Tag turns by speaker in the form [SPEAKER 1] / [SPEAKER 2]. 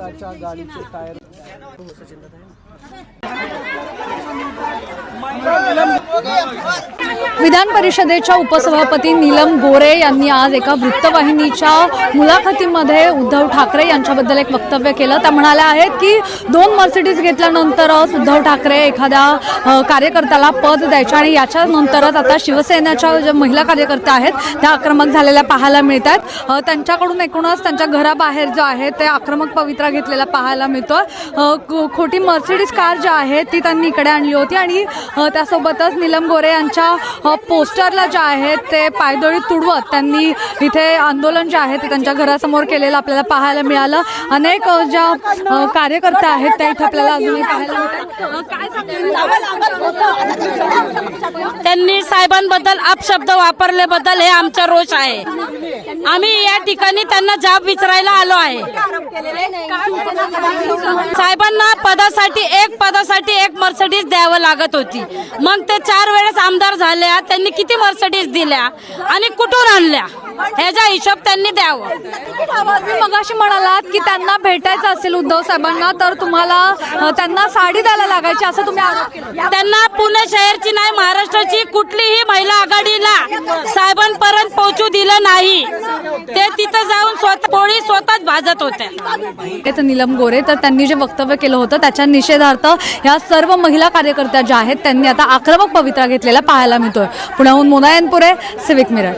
[SPEAKER 1] स्वतःच्या गाडीचे टायर.
[SPEAKER 2] विधान परिषदेच्या उपसभापती नीलम गोरे यांनी आज एका वृत्तवाहिनीच्या मुलाखतीमध्ये उद्धव ठाकरे यांच्याबद्दल एक वक्तव्य केलं. त्या म्हणाल्या आहेत की दोन मर्सिडीज घेतल्यानंतरच उद्धव ठाकरे एखाद्या कार्यकर्त्याला पद द्यायचे आणि याच्यानंतरच आता शिवसेनेच्या ज्या महिला कार्यकर्त्या आहेत त्या आक्रमक झालेल्या पाहायला मिळत आहेत त्यांच्याकडून एकूणच त्यांच्या घराबाहेर जो आहे ते आक्रमक पवित्रा घेतलेला पाहायला मिळतो खो- खोटी मर्सिडीज कार जी आहे ती त्यांनी इकडे आणली होती आणि त्यासोबतच नीलम गोरे यांच्या पोस्टरला जे आहे ते पायदळी तुडवत त्यांनी इथे आंदोलन जे आहे ते त्यांच्या घरासमोर केलेलं आपल्याला पाहायला मिळालं. अनेक ज्या कार्यकर्ते आहेत त्या इथे आपल्याला अजूनही पाहायला मिळतात.
[SPEAKER 3] त्यांनी साहेबांबद्दल अपशब्द वापरल्याबद्दल हे आमचा रोष आहे. आम्ही या ठिकाणी त्यांना जाब विचारायला आलो आहे. साहेबांना पदासाठी एक पदासाठी एक मर्सडीज द्यावं लागत होती. मग ते चार वेळेस आमदार झाले. झाल्या त्यांनी किती मर्सडीज दिल्या आणि कुठून आणल्या? ह्याचा हिशोब त्यांनी द्यावं.
[SPEAKER 2] तुम्ही मगाशी म्हणालात की त्यांना भेटायचं असेल उद्धव साहेबांना तर तुम्हाला त्यांना साडी द्यायला लागायची असं तुम्ही
[SPEAKER 3] त्यांना पुणे शहरची नाही महाराष्ट्राची कुठलीही महिला आघाडीला साहेबांपर्यंत पोहोचू दिलं नाही. ते तिथं जाऊन स्वतः पोळी स्वतःच भाजत होत्या
[SPEAKER 2] नीलम गोरे तर त्यांनी जे वक्तव्य केलं होतं त्याच्या निषेधार्थ या सर्व महिला कार्यकर्त्या ज्या आहेत त्यांनी आता आक्रमक पवित्रा घेतलेला पाहायला मिळतोय. पुण्याहून मोनायनपुरे सिविक मिरर